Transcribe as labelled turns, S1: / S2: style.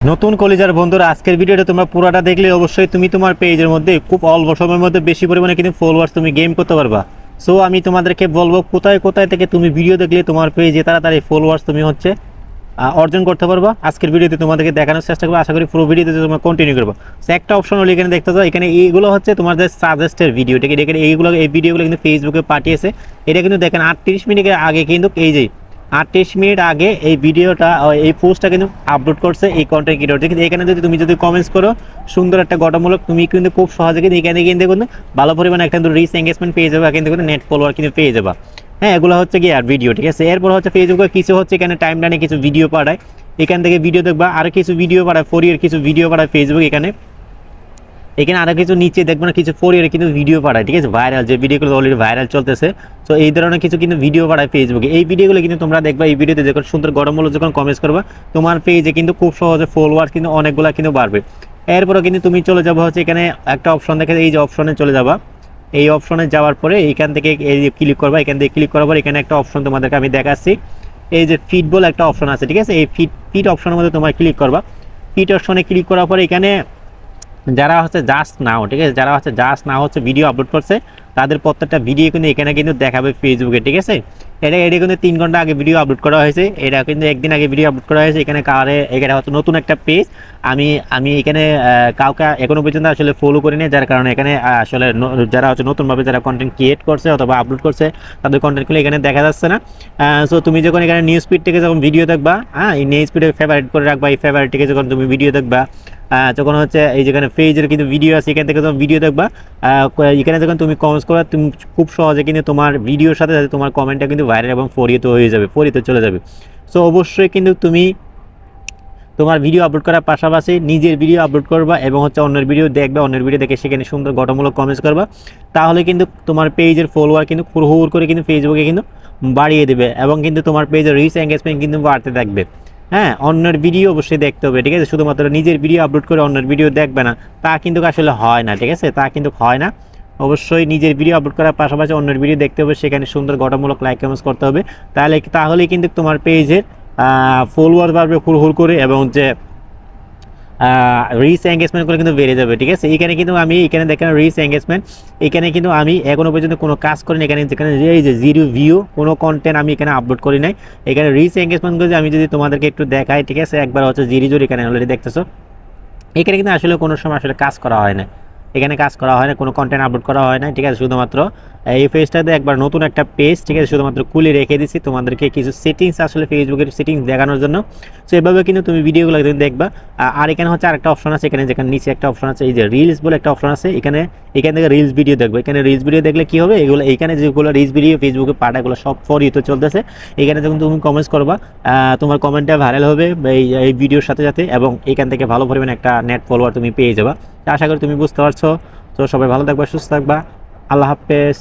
S1: নতুন কলেজের বন্ধুরা, আজকের ভিডিওটা তোমরা পুরোটা দেখলে অবশ্যই তুমি তোমার পেজের মধ্যে খুব অল্প সময়ের মধ্যে বেশি পরিমাণে কিন্তু ফলোয়ার্স তুমি গেম করতে পারবা। সো আমি তোমাদেরকে বলব কোথায় কোথায় থেকে তুমি ভিডিও দেখলে তোমার পেজে তাড়াতাড়ি ফলোয়ার্স তুমি হচ্ছে অর্জন করতে পারবা। আজকের ভিডিওতে তোমাদেরকে দেখানোর চেষ্টা করব, আশা করি পুরো ভিডিওতে তোমরা কন্টিনিউ করব। একটা অপশন হলো এখানে দেখতে পাচ্ছ এখানে এইগুলো হচ্ছে তোমাদের সাজেস্টের ভিডিও ঠিক আছে? এইগুলো, এই ভিডিওগুলো কিন্তু ফেসবুকে পাঠিয়েছে। এটা কিন্তু দেখেন আটত্রিশ মিনিটের আগে কিন্তু এই যে আটত্রিশ মিনিট আগে এই ভিডিওটা এই পোস্টটা কিন্তু আপলোড করছে এই কন্টেন্ট ক্রিয়েটর দেখি এখানে যদি তুমি যদি কমেন্টস করো, সুন্দর একটা গঠনমূলক, তুমি কিন্তু খুব সহজে কিন্তু এখানে কিন্তু কিন্তু ভালো পরিমাণে একটা কিন্তু রিচ এঙ্গেজমেন্ট পেয়ে যাবে, কিন্তু কিন্তু নেট ফলোয়ার কিন্তু পেয়ে যাবা। হ্যাঁ এগুলো হচ্ছে কি আর ভিডিও ঠিক আছে? এরপর হচ্ছে ফেসবুকে কিছু হচ্ছে এখানে টাইম লাইনে কিছু ভিডিও পাঠায়। এখান থেকে ভিডিও দেখবা, আর কিছু ভিডিও পাঠায় ফোর ইয়ার কিছু ভিডিও পাঠায় ফেসবুক এখানে। এখানে আরও কিছু নিচে দেখব না, কিছু ফোর কিন্তু ভিডিও পাঠায়, ঠিক আছে? ভাইরাল যে ভিডিওগুলো অলরেডি ভাইরাল চলতেছে, তো এই ধরনের কিছু কিন্তু ভিডিও পাঠায় ফেসবুকে এই ভিডিওগুলো কিন্তু তোমরা দেখবা, এই ভিডিওতে যখন সুন্দর গরম গরমগুলো যখন কমেন্টস করবা, তোমার পেজে কিন্তু খুব সহজে ফলোয়ার্স কিন্তু অনেকগুলো কিন্তু বাড়বে। এরপরে কিন্তু তুমি চলে যাব হচ্ছে এখানে একটা অপশন দেখে এই যে অপশনে চলে যাবা। এই অপশনে যাওয়ার পরে এইখান থেকে এই ক্লিক করবা, এখান থেকে ক্লিক করার পর এখানে একটা অপশন তোমাদেরকে আমি দেখাচ্ছি। এই যে ফিট বলে একটা অপশন আছে, ঠিক আছে? এই ফিট ফিট অপশনের মধ্যে তোমার ক্লিক করবা। ফিট অপশনে ক্লিক করার পরে এখানে যারা হচ্ছে জাস্ট নাও ঠিক আছে? যারা হচ্ছে জাস্ট নাও হচ্ছে ভিডিও আপলোড করছে, তাদের প্রত্যেকটা ভিডিও কিন্তু এখানে কিন্তু দেখাবে ফেসবুকে ঠিক আছে? এটা এটা কিন্তু তিন ঘণ্টা আগে ভিডিও আপলোড করা হয়েছে। এটা কিন্তু একদিন আগে ভিডিও আপলোড করা হয়েছে। এখানে কারে, এখানে হচ্ছে নতুন একটা পেজ আমি আমি এখানে কাউকে এখনও পর্যন্ত আসলে ফলো করিনি, যার কারণে এখানে আসলে যারা হচ্ছে নতুনভাবে যারা কন্টেন্ট ক্রিয়েট করছে অথবা আপলোড করছে, তাদের কন্টেন্টগুলো এখানে দেখা যাচ্ছে না। সো তুমি যখন এখানে নিউজ স্পিড থেকে যখন ভিডিও দেখবা হ্যাঁ এই নিউজ স্পিডে ফেভারিট করে রাখবা, এই ফেভারিট থেকে যখন তুমি ভিডিও দেখবা যখন হচ্ছে এই যেখানে পেজের কিন্তু ভিডিও আছে, এখান থেকে যখন ভিডিও দেখবা। এখানে যখন তুমি কমেন্টস করবা, তুমি খুব সহজে কিন্তু তোমার ভিডিওর সাথে সাথে তোমার কমেন্টটা কিন্তু ভাইরাল এবং ফরিয়ে হয়ে যাবে ফরিয়ে চলে যাবে। সো অবশ্যই কিন্তু তুমি তোমার ভিডিও আপলোড করার পাশাপাশি নিজের ভিডিও আপলোড করবা এবং হচ্ছে অন্যের ভিডিও দেখবে, অন্যের ভিডিও দেখে সেখানে সুন্দর গঠনমূলক কমেন্টস করবা। তাহলে কিন্তু তোমার পেজের ফলোয়ার কিন্তু হুড় করে কিন্তু ফেসবুকে কিন্তু বাড়িয়ে দেবে এবং কিন্তু তোমার পেজের রিচ এঙ্গেজমেন্ট কিন্তু বাড়তে থাকবে। হ্যাঁ অন্যের ভিডিও অবশ্যই দেখতে হবে, ঠিক আছে? শুধুমাত্র নিজের ভিডিও আপলোড করে অন্যের ভিডিও দেখবে না। তা কিন্তু আসলে হয় না, ঠিক আছে? তা কিন্তু হয় না। অবশ্যই নিজের ভিডিও আপলোড করার পাশাপাশি অন্যের ভিডিও দেখতে হবে, সেখানে সুন্দর গঠনমূলক লাইক কমেন্টস করতে হবে। তাহলে, তাহলেই কিন্তু তোমার পেজের ফলোয়ার বাড়বে হুড় হুড় করে এবং যে রিচ এঙ্গেজমেন্টগুলো কিন্তু বেড়ে যাবে, ঠিক আছে? এখানে কিন্তু আমি, এখানে দেখেন রিস এঙ্গেজমেন্ট এখানে কিন্তু আমি এখনও পর্যন্ত কোনো কাজ করিনি, এখানে যেখানে এই যে জিরো ভিউ কোনো কন্টেন্ট আমি এখানে আপলোড করি নাই। এখানে রিস এঙ্গেজমেন্টগুলো আমি যদি তোমাদেরকে একটু দেখাই, ঠিক আছে? একবার হচ্ছে জিরি জোর এখানে অলরেডি দেখতেছো। এখানে কিন্তু আসলে কোনো সময় আসলে কাজ করা হয় না। এখানে কাজ করা হয় না, কোনো কন্টেন্ট আপলোড করা হয় না, ঠিক আছে? শুধুমাত্র এই পেজটাতে একবার নতুন একটা পেজ ঠিক আছে? শুধুমাত্র খুলে রেখে দিচ্ছি তোমাদেরকে কিছু সেটিংস আসলে ফেসবুকের সেটিংস দেখানোর জন্য। সো এভাবে কিন্তু তুমি ভিডিওগুলো কিন্তু দেখবা। আর এখানে হচ্ছে আরেকটা অপশন আছে, এখানে যেখানে নিচে একটা অপশন আছে, এই যে রিলস বলে একটা অপশন আছে, এখানে, এখান থেকে রিলস ভিডিও দেখব। এখানে রিলস ভিডিও দেখলে কি হবে? এগুলো, এখানে যেগুলো রিলস ভিডিও ফেসবুকে পাঠা সব ফর ইউতে চলতেছে। এখানে যখন তুমি কমেন্টস করবা তোমার কমেন্টটা ভাইরাল হবে এই ভিডিওর সাথে সাথে এবং এখান থেকে ভালো পরিমাণে একটা নেট ফলোয়ার তুমি পেয়ে যাবা। তো আশা করি তুমি বুঝতে পারছ। তো সবাই ভালো থাকবা সুস্থ থাকবা। আল্লাহ হাফেজ।